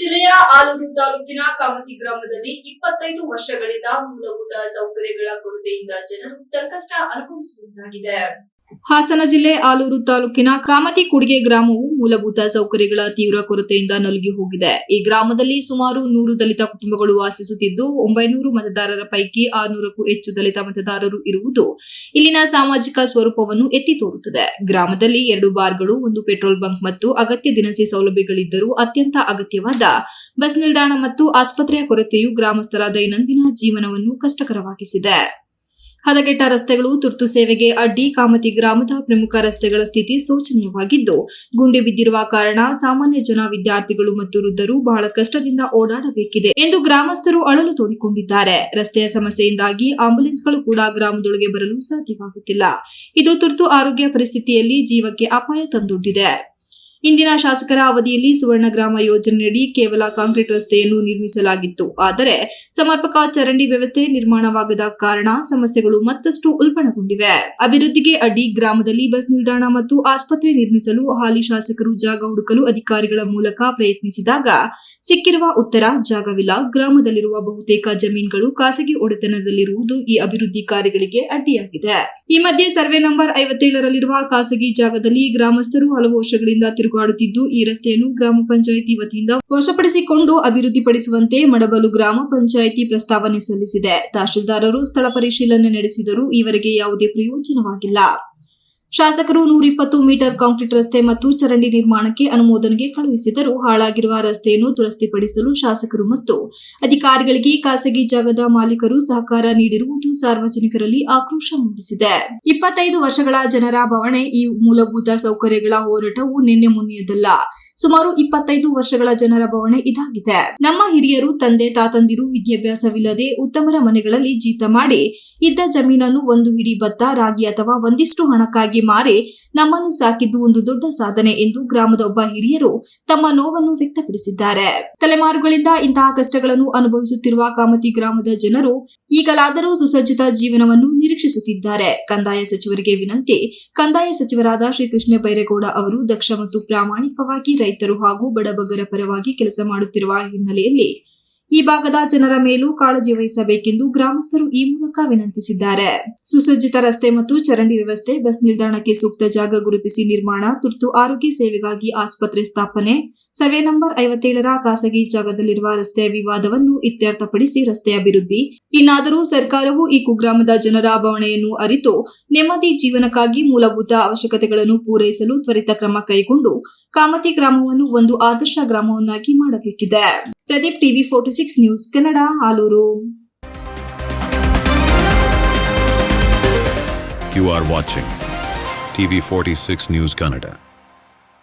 ಜಿಲ್ಲೆಯ ಆಲೂರು ತಾಲೂಕಿನ ಕಾಮತಿ ಗ್ರಾಮದಲ್ಲಿ ಇಪ್ಪತ್ತೈದು ವರ್ಷಗಳಿಂದ ಮೂಲಭೂತ ಸೌಕರ್ಯಗಳ ಕೊರತೆಯಿಂದ ಜನರು ಸಂಕಷ್ಟ ಅನುಭವಿಸುವಂತಾಗಿದೆ. ಹಾಸನ ಜಿಲ್ಲೆ ಆಲೂರು ತಾಲೂಕಿನ ಕಾಮತಿ ಕುಡಿಗೆ ಗ್ರಾಮವು ಮೂಲಭೂತ ಸೌಕರ್ಯಗಳ ತೀವ್ರ ಕೊರತೆಯಿಂದ ನಲುಗಿ ಹೋಗಿದೆ. ಈ ಗ್ರಾಮದಲ್ಲಿ ಸುಮಾರು ನೂರು ದಲಿತ ಕುಟುಂಬಗಳು ವಾಸಿಸುತ್ತಿದ್ದು, ಒಂಬೈನೂರು ಮತದಾರರ ಪೈಕಿ ಆರ್ನೂರಕ್ಕೂ ಹೆಚ್ಚು ದಲಿತ ಮತದಾರರು ಇರುವುದು ಇಲ್ಲಿನ ಸಾಮಾಜಿಕ ಸ್ವರೂಪವನ್ನು ಎತ್ತಿ ತೋರುತ್ತದೆ. ಗ್ರಾಮದಲ್ಲಿ ಎರಡು ಬಾರ್ಗಳು, ಒಂದು ಪೆಟ್ರೋಲ್ ಬಂಕ್ ಮತ್ತು ಅಗತ್ಯ ದಿನಸಿ ಸೌಲಭ್ಯಗಳಿದ್ದರೂ ಅತ್ಯಂತ ಅಗತ್ಯವಾದ ಬಸ್ ನಿಲ್ದಾಣ ಮತ್ತು ಆಸ್ಪತ್ರೆಯ ಕೊರತೆಯು ಗ್ರಾಮಸ್ಥರ ದೈನಂದಿನ ಜೀವನವನ್ನು ಕಷ್ಟಕರವಾಗಿಸಿದೆ. ಹದಗೆಟ್ಟ ರಸ್ತೆಗಳು, ತುರ್ತು ಸೇವೆಗೆ ಅಡ್ಡಿ ಕಾಮತಿ ಗ್ರಾಮದ ಪ್ರಮುಖ ರಸ್ತೆಗಳ ಸ್ಥಿತಿ ಶೋಚನೀಯವಾಗಿದ್ದು, ಗುಂಡಿ ಬಿದ್ದಿರುವ ಕಾರಣ ಸಾಮಾನ್ಯ ಜನ, ವಿದ್ಯಾರ್ಥಿಗಳು ಮತ್ತು ವೃದ್ಧರು ಬಹಳ ಕಷ್ಟದಿಂದ ಓಡಾಡಬೇಕಿದೆ ಎಂದು ಗ್ರಾಮಸ್ಥರು ಅಳಲು ತೋಡಿಕೊಂಡಿದ್ದಾರೆ. ರಸ್ತೆಯ ಸಮಸ್ಯೆಯಿಂದಾಗಿ ಆಂಬುಲೆನ್ಸ್ಗಳು ಕೂಡ ಗ್ರಾಮದೊಳಗೆ ಬರಲು ಸಾಧ್ಯವಾಗುತ್ತಿಲ್ಲ. ಇದು ತುರ್ತು ಆರೋಗ್ಯ ಪರಿಸ್ಥಿತಿಯಲ್ಲಿ ಜೀವಕ್ಕೆ ಅಪಾಯ ತಂದೊಡ್ಡಿದೆ. ಇಂದಿನ ಶಾಸಕರ ಅವಧಿಯಲ್ಲಿ ಸುವರ್ಣ ಗ್ರಾಮ ಯೋಜನೆಯಡಿ ಕೇವಲ ಕಾಂಕ್ರೀಟ್ ರಸ್ತೆಯನ್ನು ನಿರ್ಮಿಸಲಾಗಿತ್ತು. ಆದರೆ ಸಮರ್ಪಕ ಚರಂಡಿ ವ್ಯವಸ್ಥೆ ನಿರ್ಮಾಣವಾಗದ ಕಾರಣ ಸಮಸ್ಯೆಗಳು ಮತ್ತಷ್ಟು ಉಲ್ಬಣಗೊಂಡಿವೆ. ಅಭಿವೃದ್ಧಿಗೆ ಅಡಿ ಗ್ರಾಮದಲ್ಲಿ ಬಸ್ ನಿಲ್ದಾಣ ಮತ್ತು ಆಸ್ಪತ್ರೆ ನಿರ್ಮಿಸಲು ಹಾಲಿ ಶಾಸಕರು ಜಾಗ ಹುಡುಕಲು ಅಧಿಕಾರಿಗಳ ಮೂಲಕ ಪ್ರಯತ್ನಿಸಿದಾಗ ಸಿಕ್ಕಿರುವ ಉತ್ತರ ಜಾಗವಿಲ್ಲ. ಗ್ರಾಮದಲ್ಲಿರುವ ಬಹುತೇಕ ಜಮೀನುಗಳು ಖಾಸಗಿ ಒಡೆತನದಲ್ಲಿರುವುದು ಈ ಅಭಿವೃದ್ಧಿ ಕಾರ್ಯಗಳಿಗೆ ಅಡ್ಡಿಯಾಗಿದೆ. ಈ ಮಧ್ಯೆ ಸರ್ವೆ ನಂಬರ್ ಐವತ್ತೇಳರಲ್ಲಿರುವ ಖಾಸಗಿ ಜಾಗದಲ್ಲಿ ಗ್ರಾಮಸ್ಥರು ಹಲವು ವರ್ಷಗಳಿಂದ ತಿರುಗಾಡುತ್ತಿದ್ದು, ಈ ರಸ್ತೆಯನ್ನು ಗ್ರಾಮ ಪಂಚಾಯಿತಿ ವತಿಯಿಂದ ವಶಪಡಿಸಿಕೊಂಡು ಅಭಿವೃದ್ಧಿಪಡಿಸುವಂತೆ ಮಡಬಲು ಗ್ರಾಮ ಪಂಚಾಯಿತಿ ಪ್ರಸ್ತಾವನೆ ಸಲ್ಲಿಸಿದೆ. ತಹಶೀಲ್ದಾರರು ಸ್ಥಳ ಪರಿಶೀಲನೆ ನಡೆಸಿದರೂ ಈವರೆಗೆ ಯಾವುದೇ ಪ್ರಯೋಜನವಾಗಿಲ್ಲ. ಶಾಸಕರು ನೂರಿಪ್ಪತ್ತು ಮೀಟರ್ ಕಾಂಕ್ರೀಟ್ ರಸ್ತೆ ಮತ್ತು ಚರಂಡಿ ನಿರ್ಮಾಣಕ್ಕೆ ಅನುಮೋದನೆಗೆ ಕಳುಹಿಸಿದರು ಹಾಳಾಗಿರುವ ರಸ್ತೆಯನ್ನು ದುರಸ್ತಿಪಡಿಸಲು ಶಾಸಕರು ಮತ್ತು ಅಧಿಕಾರಿಗಳಿಗೆ ಖಾಸಗಿ ಜಾಗದ ಮಾಲೀಕರು ಸಹಕಾರ ನೀಡಿರುವುದು ಸಾರ್ವಜನಿಕರಲ್ಲಿ ಆಕ್ರೋಶ ಮೂಡಿಸಿದೆ. ಇಪ್ಪತ್ತೈದು ವರ್ಷಗಳ ಜನರ ಬವಣೆ ಈ ಮೂಲಭೂತ ಸೌಕರ್ಯಗಳ ಹೋರಾಟವು ನಿನ್ನೆ ಮೊನ್ನೆಯದಲ್ಲ. ಸುಮಾರು ಇಪ್ಪತ್ತೈದು ವರ್ಷಗಳ ಜನರ ಬವಣೆ ಇದಾಗಿದೆ. ನಮ್ಮ ಹಿರಿಯರು, ತಂದೆ, ತಾತಂದಿರು ವಿದ್ಯಾಭ್ಯಾಸವಿಲ್ಲದೆ ಉತ್ತಮರ ಮನೆಗಳಲ್ಲಿ ಜೀತ ಮಾಡಿ, ಇದ್ದ ಜಮೀನನ್ನು ಒಂದು ಹಿಡಿ ಭತ್ತ, ರಾಗಿ ಅಥವಾ ಒಂದಿಷ್ಟು ಹಣಕ್ಕಾಗಿ ಮಾರಿ, ನಮ್ಮನ್ನು ಸಾಕಿದ್ದು ಒಂದು ದೊಡ್ಡ ಸಾಧನೆ ಎಂದು ಗ್ರಾಮದ ಒಬ್ಬ ಹಿರಿಯರು ತಮ್ಮ ನೋವನ್ನು ವ್ಯಕ್ತಪಡಿಸಿದ್ದಾರೆ. ತಲೆಮಾರುಗಳಿಂದ ಇಂತಹ ಕಷ್ಟಗಳನ್ನು ಅನುಭವಿಸುತ್ತಿರುವ ಕಾಮತಿ ಗ್ರಾಮದ ಜನರು ಈಗಲಾದರೂ ಸುಸಜ್ಜಿತ ಜೀವನವನ್ನು ನಿರೀಕ್ಷಿಸುತ್ತಿದ್ದಾರೆ. ಕಂದಾಯ ಸಚಿವರಿಗೆ ವಿನಂತಿ, ಕಂದಾಯ ಸಚಿವರಾದ ಶ್ರೀ ಕೃಷ್ಣ ಬೈರೇಗೌಡ ಅವರು ದಕ್ಷ ಮತ್ತು ಪ್ರಾಮಾಣಿಕವಾಗಿ ರೈತರು ಹಾಗೂ ಬಡಬಗ್ಗರ ಪರವಾಗಿ ಕೆಲಸ ಮಾಡುತ್ತಿರುವ ಹಿನ್ನೆಲೆಯಲ್ಲಿ ಈ ಭಾಗದ ಜನರ ಮೇಲೂ ಕಾಳಜಿ ವಹಿಸಬೇಕೆಂದು ಗ್ರಾಮಸ್ಥರು ಈ ಮೂಲಕ ವಿನಂತಿಸಿದ್ದಾರೆ. ಸುಸಜ್ಜಿತ ರಸ್ತೆ ಮತ್ತು ಚರಂಡಿ ವ್ಯವಸ್ಥೆ, ಬಸ್ ನಿಲ್ದಾಣಕ್ಕೆ ಸೂಕ್ತ ಜಾಗ ಗುರುತಿಸಿ ನಿರ್ಮಾಣ, ತುರ್ತು ಆರೋಗ್ಯ ಸೇವೆಗಾಗಿ ಆಸ್ಪತ್ರೆ ಸ್ಥಾಪನೆ, ಸರ್ವೆ ನಂಬರ್ ಐವತ್ತೇಳರ ಖಾಸಗಿ ಜಾಗದಲ್ಲಿರುವ ರಸ್ತೆಯ ವಿವಾದವನ್ನು ಇತ್ಯರ್ಥಪಡಿಸಿ ರಸ್ತೆ ಅಭಿವೃದ್ಧಿ. ಇನ್ನಾದರೂ ಸರ್ಕಾರವು ಈ ಕುಗ್ರಾಮದ ಜನರ ಬವಣೆಯನ್ನು ಅರಿತು, ನೆಮ್ಮದಿ ಜೀವನಕ್ಕಾಗಿ ಮೂಲಭೂತ ಅವಶ್ಯಕತೆಗಳನ್ನು ಪೂರೈಸಲು ತ್ವರಿತ ಕ್ರಮ ಕೈಗೊಂಡು, ಕಾಮತಿ ಗ್ರಾಮವನ್ನು ಒಂದು ಆದರ್ಶ ಗ್ರಾಮವನ್ನಾಗಿ ಮಾಡಬೇಕಿದೆ. Pradeep TV forty six news Kannada Aluru You are watching TV46 News Kannada.